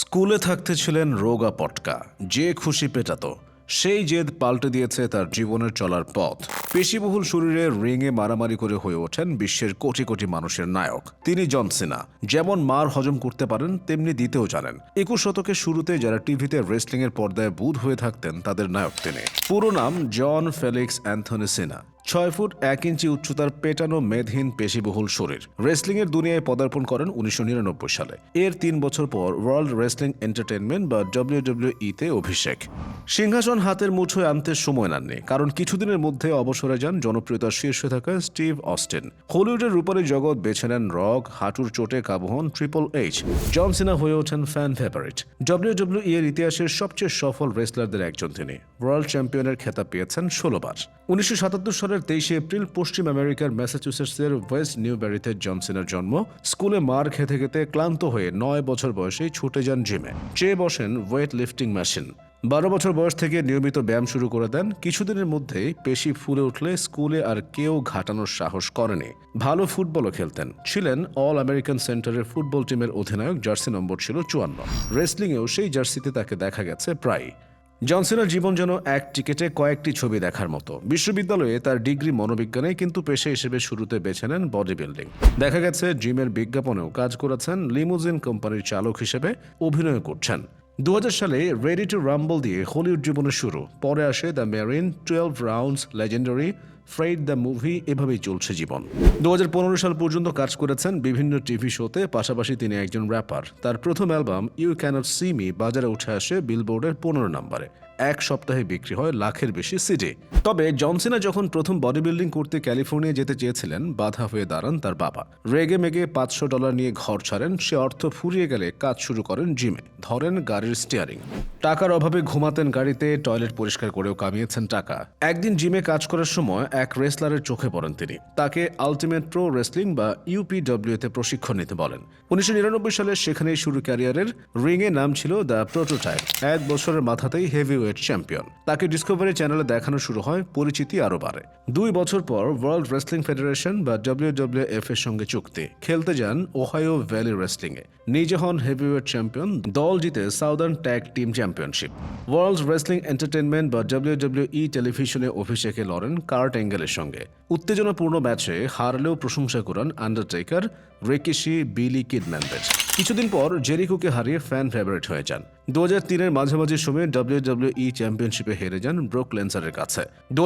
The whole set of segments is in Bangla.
স্কুলে থাকতে ছিলেন রোগা পটকা। যে খুশি পেটাত, সেই জেদ পাল্টে দিয়েছে তার জীবনের চলার পথ। পেশিবহুল শরীরে রিংয়ে মারামারি করে হয়ে ওঠেন বিশ্বের কোটি কোটি মানুষের নায়ক। তিনি জন সিনা, যেমন মার হজম করতে পারেন, তেমনি দিতেও জানেন। একুশ শতকের শুরুতে যারা টিভিতে রেসলিং এর পর্দায় বুধ হয়ে থাকতেন, তাদের নায়ক তিনি। পুরো নাম জন ফেলিক্স অ্যান্থনি সিনা। ছয় ফুট এক ইঞ্চি উচ্চতার পেটানো মেদহীন পেশিবহুল শরীর। রেসলিং এর দুনিয়ায় পদার্পণ করেন উনিশশো নিরানব্বই সালে। এর তিন বছর পর ওয়ার্ল্ড রেসলিং এন্টারটেনমেন্ট বা ডব্লিউডব্লিউ তে অভিষেক। সিংহাসন হাতের মুঠোয় আনতে সময় নেননি, কারণ কিছুদিনের মধ্যে অবসরে যান জনপ্রিয়তার শীর্ষে থাকা স্টিভ অস্টেন। হলিউডের রূপালী জগৎ বেছে নেন রক, হাঁটুর চোটে কাবহন, ট্রিপল এইচ। জন সিনা হয়ে ওঠেন ফ্যান ফেভারিট। ডব্লিউডব্লিউ এর ইতিহাসের সবচেয়ে সফল রেসলারদের একজন তিনি। ওয়ার্ল্ড চ্যাম্পিয়নের খেতাব পেয়েছেন ষোলোবার উনিশশো সাতাত্তর সালের তেইশে এপ্রিল পশ্চিম আমেরিকার ম্যাসাচুসেটসের ওয়েস্ট নিউবেরিতে জনসিনের জন্ম। স্কুলে মার খেতে খেতে ক্লান্ত হয়ে নয় বছর বয়সেই ছুটে যান জিমে। চেয়ে বসেন ওয়েট লিফটিং মেশিন বারো বছর বয়স থেকে নিয়মিত ব্যায়াম শুরু করে দেন। কিছুদিনের মধ্যেই পেশি ফুলে উঠলে স্কুলে আর কেউ ঘাটানোর সাহস করেনি। ভালো ফুটবলও খেলতেন। ছিলেন অল আমেরিকান সেন্টারের ফুটবল টিমের অধিনায়ক, জার্সি নম্বর ছিল চুয়ান্ন। রেসলিংয়েও সেই জার্সিতে তাকে দেখা গেছে প্রায় জনসনের জীবন যেন এক টিকেটে কয়েকটি ছবি দেখার মতো। বিশ্ববিদ্যালয়ে তার ডিগ্রি মনোবিজ্ঞানে কিন্তু পেশা হিসেবে শুরুতে বেছে নেন বডি বিল্ডিং দেখা গেছে, জিমের বিজ্ঞাপনেও কাজ করেছেন লিমুজিন কোম্পানির চালক হিসেবে অভিনয় করছেন। দু হাজার সালে রেডি টু রাম্বল দিয়ে হলিউড জীবনের শুরু। পরে আসে the Marine twelve rounds legendary Fred the movie এভাবেই চলছে জীবন। দু হাজার পনেরো সাল পর্যন্ত কাজ করেছেন বিভিন্ন টিভি শোতে, পাশাপাশি তিনি একজন র্যাপার তার প্রথম album you can't see me বাজারে উঠে আসে বিলবোর্ডের পনেরো নম্বরে। এক সপ্তাহে বিক্রি হয় লাখের বেশি সিডি তবে জনসিনা যখন প্রথম বডি বিল্ডিং করতে ক্যালিফোর্নিয়া যেতে চেয়েছিলেন, বাধা হয়ে দাঁড়ান তার বাবা। রেগে মেগে পাঁচশো ডলার নিয়ে ঘর ছাড়েন, সে অর্থ ফুরিয়ে গেলে কাজ শুরু করেন জিমে। ধরেন গাড়ির স্টিয়ারিং টাকার অভাবে ঘুমাতেন গাড়িতে টয়লেট পরিষ্কার করেও কামিয়েছেন টাকা। একদিন জিমে কাজ করার সময় এক রেসলারের চোখে পড়েন তিনি। তাকে আলটিমেট প্রো রেসলিং বা ইউপিডব্লিউ তে প্রশিক্ষণ নিতে বলেন। উনিশশো নিরানব্বই সালে সেখানেই শুরু ক্যারিয়ারের রিংয়ে নাম ছিল দ্য প্রোটোটাইপ এক বছরের মাথাতেই হেভিওয়েট চ্যাম্পিয়ন তাকে ডিসকভারি চ্যানেলে দেখানো শুরু হয়, পরিচিতি আরও বাড়ে। দুই বছর পর ওয়ার্ল্ড রেসলিং ফেডারেশন বা ডব্লিউডব্লিউএফ এর সঙ্গে চুক্তি। খেলতে যান ওহাইও ভ্যালি রেসলিং এ। নিজে হন হেভিওয়েট চ্যাম্পিয়ন দল জিতে southern tag team championship World Wrestling Entertainment বা ডব্লিউডব্লিউ ই টেলিভিশনে অভিষেকে লড়েন কার্ট অ্যাঙ্গেলের সঙ্গে। উত্তেজনাপূর্ণ ম্যাচে হারলেও প্রশংসা করেন আন্ডারটেকার রেকিশি, বিলি কিডম্যানদের। কিছুদিন পর জেরিকোকে হারিয়ে ফ্যান ফেভারিট হয়ে যান। দু হাজার তিনের মাঝামাঝি সময়ে ডাব্লিউডব্লিউই চ্যাম্পিয়নশিপে হেরে যান ব্রোক লেন্সারের কাছে। দু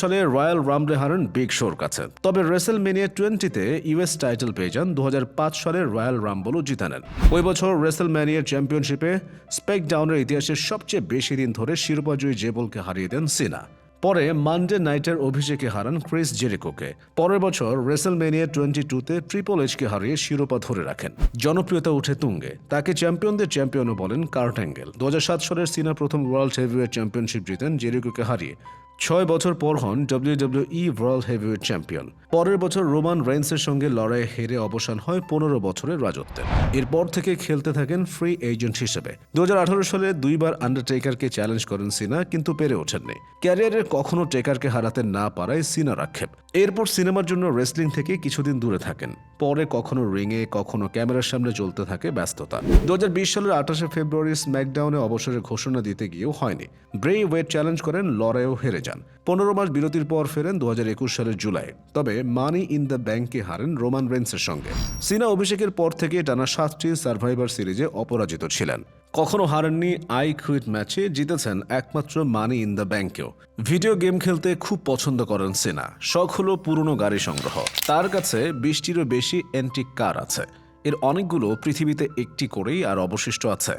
সালে রয়্যাল রামলে হারেন বিগ শোর কাছে। তবে রেসেল মেনিয়া টোয়েন্টিতে ইউএস টাইটেল পেয়ে যান দু হাজার পাঁচ সালে রয়্যাল রাম্বলও জিতে নেন। ওই বছর রেসেল ম্যানিয়ার চ্যাম্পিয়নশিপে স্পেক ডাউনের ইতিহাসের সবচেয়ে বেশি দিন ধরে শিরোপাজয়ী জেবলকে হারিয়ে দেন সিনা পরে মানডে নাইটের অভিষেকে হারান ক্রিস জেরিকোকে। পরের বছর রেসেলমেনিয়া টোয়েন্টি টুতে ট্রিপল এইচকে হারিয়ে শিরোপা ধরে রাখেন। জনপ্রিয়তা উঠে তুঙ্গে। তাকে চ্যাম্পিয়নদের চ্যাম্পিয়নও বলেন কার্ট অ্যাঙ্গেল দু সালের সিনা প্রথম ওয়ার্ল্ড হেভিওয়েট চ্যাম্পিয়নশিপ জিতেন জেরিকোকে হারিয়ে। ছয় বছর পর হন ডাব্লিউডব্লিউই ওয়ার্ল্ড হেভিওয়েট চ্যাম্পিয়ন পরের বছর রোমান রেন্সের সঙ্গে লড়াইয়ে হেরে অবসান হয় পনেরো বছরের রাজত্বের এরপর থেকে খেলতে থাকেন ফ্রি এজেন্ট হিসেবে। দু হাজার আঠারো সালে দুইবার আন্ডারটেকারকে চ্যালেঞ্জ করেন সিনা, কিন্তু পেরে ওঠেননি। ক্যারিয়ারের কখনো টেকারকে হারাতে না পারায় সিনার আক্ষেপ এরপর সিনেমার জন্য রেসলিং থেকে কিছুদিন দূরে থাকেন। পরে কখনো রিংয়ে, কখনো ক্যামেরার সামনে চলতে থাকে ব্যস্ততা। দু হাজার বিশ সালের আঠাশে ফেব্রুয়ারি স্ম্যাকডাউনে অবসরের ঘোষণা দিতে গিয়েও হয়নি। ব্রেই ওয়েট চ্যালেঞ্জ করেন লড়াইও হেরে যান। পনেরো মাস বিরতির পর ফেরেন দু হাজার একুশ সালের জুলাই। তবে মানি ইন দ্য ব্যাংকে হারেন রোমান রেন্সের সঙ্গে। সিনা অভিষেকের পর থেকে টানা সাতটি সার্ভাইভার সিরিজে অপরাজিত ছিলেন। কখনো হারেননি আই কুইট ম্যাচে, জিতেছেন একমাত্র মানি ইন দ্য ব্যাংকেও। ভিডিও গেম খেলতে খুব পছন্দ করেন সিনা শখ হলো পুরনো গাড়ি সংগ্রহ। তার কাছে বিশটিরও বেশি অ্যান্টিক কার আছে। এর অনেকগুলো পৃথিবীতে একটি করেই আর অবশিষ্ট আছে।